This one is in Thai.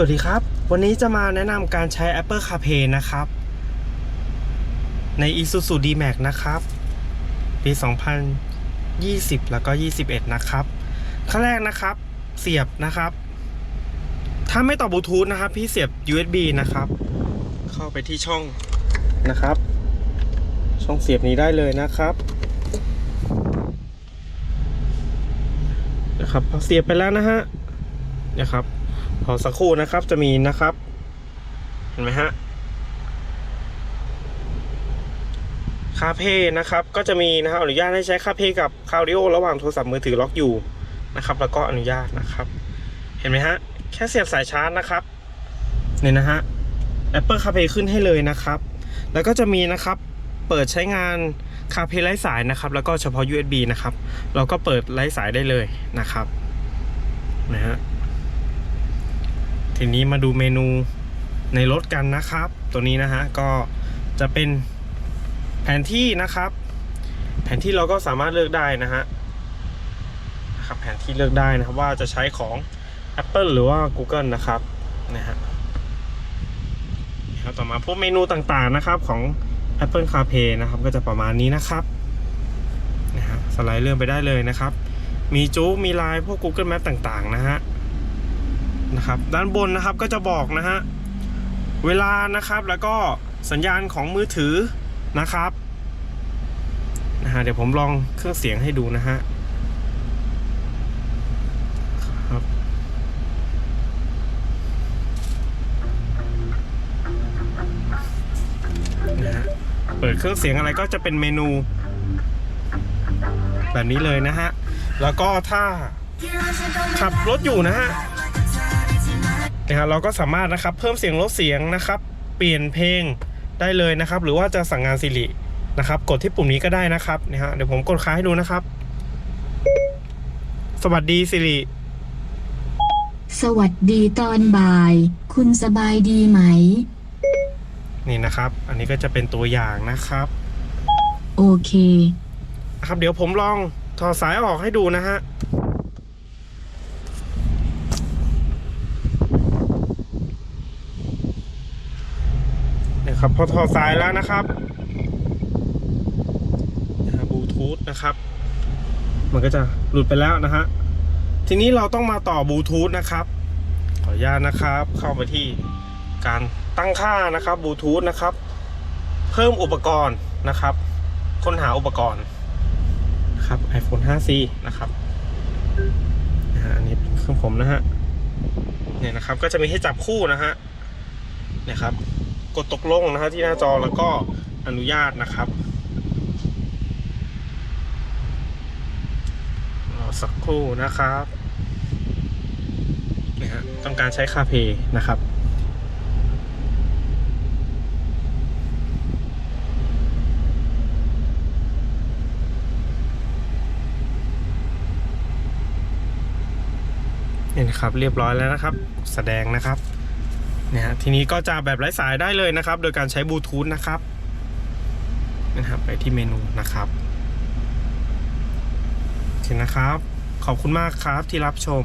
สวัสดีครับ วันนี้จะมาแนะนำการใช้ Apple CarPlay นะครับ ใน Isuzu D-Max นะครับ ปี 2020 แล้วก็ 21 นะครับ ขั้นแรกนะครับ เสียบนะครับ ถ้าไม่ต่อบลูทูธนะครับ พี่เสียบ USB นะครับ เข้าไปที่ช่องนะครับ ช่องเสียบนี้ได้เลยนะครับนะครับพอเสียบไปแล้วนะฮะนะครับ พอสักครู่นะครับจะมีนะครับ เห็นไหมฮะคาเพนะครับ ก็จะมีนะครับอนุญาตให้ใช้คาเพกับคาริโอระหว่างโทรศัพท์มือถือล็อกอยู่นะครับ แล้วก็อนุญาตนะครับ เห็นไหมฮะแค่เสียบสายชาร์จนะครับเนี่ยนะฮะ Apple CarPlay ขึ้นให้เลยนะครับ แล้วก็จะมีนะครับเปิดใช้งาน CarPlay ไร้สายนะครับ แล้วก็เฉพาะ USB นะครับ เราก็เปิดไร้สายได้เลยนะครับนะฮะ ทีนี้มาดูเมนูในรถกันนะครับ ตัวนี้นะฮะก็จะเป็นแผนที่นะครับ แผนที่เราก็สามารถเลือกได้นะฮะครับแผนที่เลือกได้นะครับว่าจะใช้ของ Apple หรือว่า Google นะครับนะฮะครับต่อมาพวกเมนูต่างๆนะครับของ Apple CarPlay นะครับ ก็จะประมาณนี้นะครับนะฮะสไลด์เลื่อนไปได้เลยนะครับ มีจู๊มีไลน์พวก Google Map ต่างๆนะฮะ นะครับด้านบนนะครับก็จะบอกนะฮะเวลานะครับแล้วก็สัญญาณของมือถือนะครับนะฮะเดี๋ยวผมลองเครื่องเสียงให้ดูนะฮะครับนะฮะเปิดเครื่องเสียงอะไรก็จะเป็นเมนู แบบนี้เลยนะฮะแล้วก็ถ้าขับรถอยู่นะฮะ นะครับเราก็สามารถนะครับเพิ่มเสียงลดเสียงนะครับ เปลี่ยนเพลงได้เลยนะครับ หรือว่าจะสั่งงานสิรินะครับ กดที่ปุ่มนี้ก็ได้นะครับนะฮะเดี๋ยวผมกดค้างให้ดูนะครับ สวัสดีสิริสวัสดีตอนบ่าย คุณสบายดีไหม นี่นะครับ อันนี้ก็จะเป็นตัวอย่างนะครับโอเค นะครับ เดี๋ยวผมลองถอดสายออกให้ดูนะฮะ ครับพอถอดสายแล้วนะครับบลูทูธนะครับ มันก็จะหลุดไปแล้วนะฮะทีนี้เราต้องมาต่อบลูทูธนะครับ ขออนุญาตนะครับ เข้าไปที่การตั้งค่านะครับบลูทูธนะครับ เพิ่มอุปกรณ์นะครับ ค้นหาอุปกรณ์ครับ iPhone 5C นะครับอันนี้เป็นเครื่องผมนะฮะเนี่ยนะครับก็จะมีให้จับคู่นะฮะเนี่ยครับ กดตกลงนะฮะที่หน้าจอแล้วก็อนุญาตนะครับรอสักครู่นะครับเนี่ยฮะต้องการใช้คาเพย์นะครับเนี่นะครับเรียบร้อยแล้วนะครับ แสดงนะครับ นะฮะทีนี้ก็จะแบบไร้สายได้เลยนะครับ โดยการใช้บลูทูธนะครับนะครับไปที่เมนูนะครับโอเคนะครับ ขอบคุณมากครับที่รับชม